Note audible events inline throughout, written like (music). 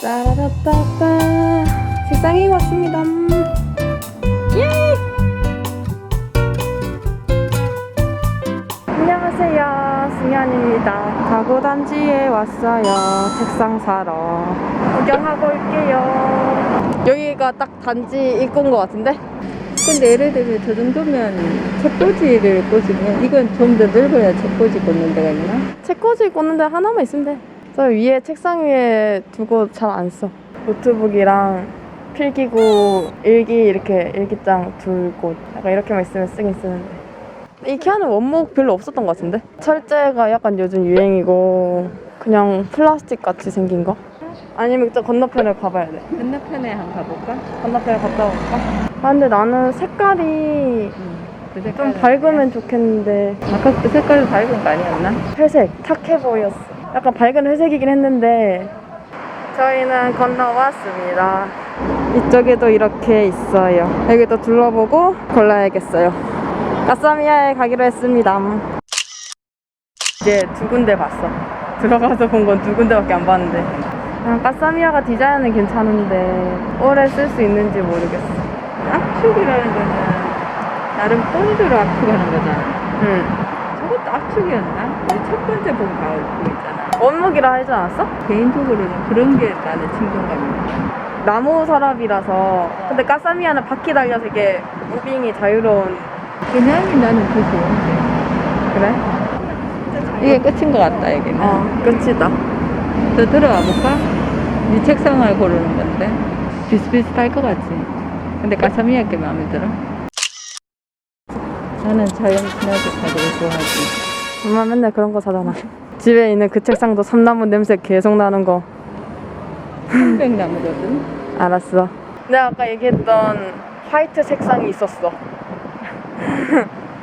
따라라따따 책상에 왔습니다. 예! 안녕하세요. 승현입니다. 가구 단지에 왔어요. 책상 사러. 구경하고 올게요. 여기가 딱 단지 입구인 것 같은데? 근데 예를 들면 저 정도면 책꽂이를 꽂으면 이건 좀 더 넓어야 책꽂이 꽂는 데가 있나? 책꽂이 꽂는 데 하나만 있으면 돼. 저 위에 책상 위에 두고 잘 안 써. 노트북이랑 필기구, 일기 이렇게 일기장 둘 곳. 약간 이렇게만 있으면 쓰긴 쓰는데. 이케아는 원목 별로 없었던 것 같은데? 철제가 약간 요즘 유행이고 그냥 플라스틱 같이 생긴 거? 아니면 저 건너편을 가봐야 돼. 건너편에 한번 가볼까? 건너편에 갔다 올까? 아 근데 나는 색깔이 그 좀 색깔은 밝으면 좋겠는데 아까 그 색깔 밝은 거 아니었나? 회색, 탁해 보였어. 약간 밝은 회색이긴 했는데 저희는 건너왔습니다. 이쪽에도 이렇게 있어요. 여기도 둘러보고 골라야겠어요. 가사미야에 가기로 했습니다. 이제 두 군데 봤어. 들어가서 본 건 두 군데밖에 안 봤는데. 그냥 가사미야가 디자인은 괜찮은데 오래 쓸 수 있는지 모르겠어. 압축이라는 거는 나름 본드로 압축하는 거잖아. 응. 저것도 압축이었나? 우리 첫 번째 본 가을 있잖아. 원목이라 하지 않았어? 개인적으로는 그런 게 나는 친근감이 나무 서랍이라서 근데 가사미야는 바퀴 달려서 이게 무빙이 자유로운 그냥이 나는 더 좋은데. 그래? 이게 끝인 것 같다, 여기는. 어 끝이다 더 들어와 볼까? 네 책상을 고르는 건데. 비슷비슷할 것 같지? 근데 가사미야께 마음에 들어? 나는 자연스럽게 가지고 좋아하지. 엄마 맨날 그런 거 사잖아 집에 있는 그 책상도 삼나무 냄새 계속 나는 거 청백나무거든. (laughs) 알았어 내가 아까 얘기했던 화이트 색상이 있었어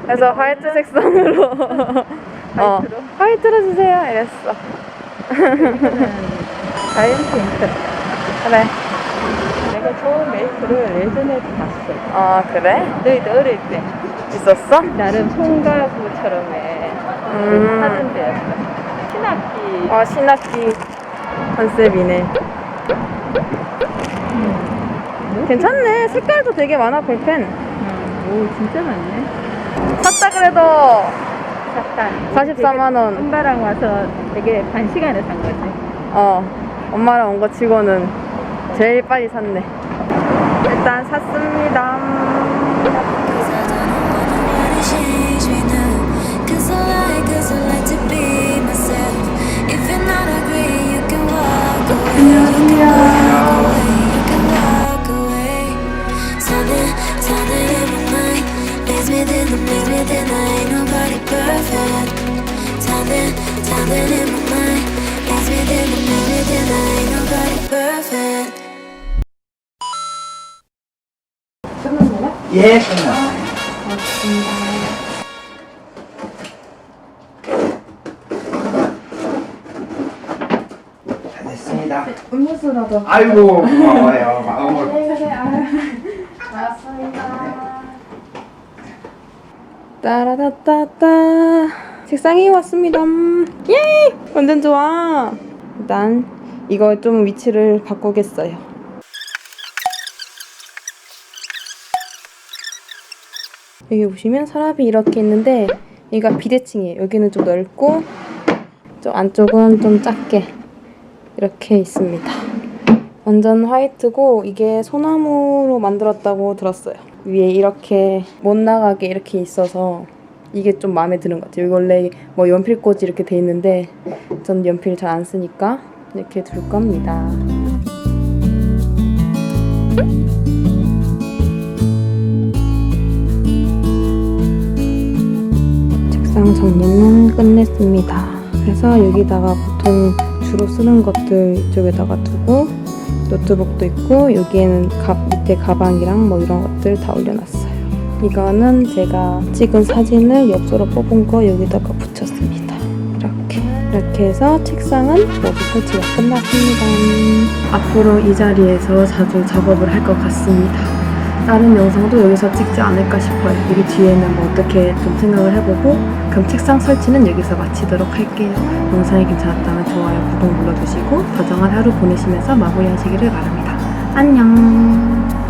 그래서 화이트 색상으로 (laughs) 어 화이트로? 화이트로 주세요 이랬어 자연 핑크. 그래 내가 저 메이크를 예전에도 봤어. 어 그래? 너희도 어릴 때. 있었어? 나름 송가구처럼의 음. 데였어. 신학기. 아 신학기 컨셉이네 괜찮네 색깔도 되게 많아 볼펜 어, 오, 진짜 많네. 샀다 그래도 샀다. 44만 원. 엄마랑 와서 되게 반 시간에 산 거지. 어 엄마랑 온 거 치고는 제일 빨리 샀네 일단 샀습니다 something in my mind leads me then, leads me then. I ain't nobody perfect. 예, 끝났어요. 다 됐습니다. 음료수라도 아이고, 고마워요. 마음을. 알았습니다 따라다따따 책상에 왔습니다. 예 완전 좋아. 일단 이거 좀 위치를 바꾸겠어요. 여기 보시면 서랍이 이렇게 있는데 여기가 비대칭이에요. 여기는 좀 넓고 저 안쪽은 좀 작게 이렇게 있습니다. 완전 화이트고 이게 소나무로 만들었다고 들었어요. 위에 이렇게 못 나가게 이렇게 있어서 이게 좀 마음에 드는 것 같아요. 원래 뭐 연필꽂이 이렇게 돼 있는데 전 연필 잘 안 쓰니까 이렇게 둘 겁니다. 책상 정리는 끝냈습니다. 그래서 여기다가 보통 주로 쓰는 것들 이쪽에다가 두고 노트북도 있고 여기에는 가, 밑에 가방이랑 뭐 이런 것들 다 올려놨어요. 이거는 제가 찍은 사진을 엽서로 뽑은 거 여기다가 붙였습니다. 이렇게 이렇게 해서 책상은 모두 설치가 끝났습니다. 앞으로 이 자리에서 자주 작업을 할 것 같습니다. 다른 영상도 여기서 찍지 않을까 싶어요. 여기 뒤에는 뭐 어떻게 좀 생각을 해보고 그럼 책상 설치는 여기서 마치도록 할게요. 영상이 괜찮았다면 좋아요, 구독 눌러주시고 다정한 하루 보내시면서 마무리하시기를 바랍니다. 안녕.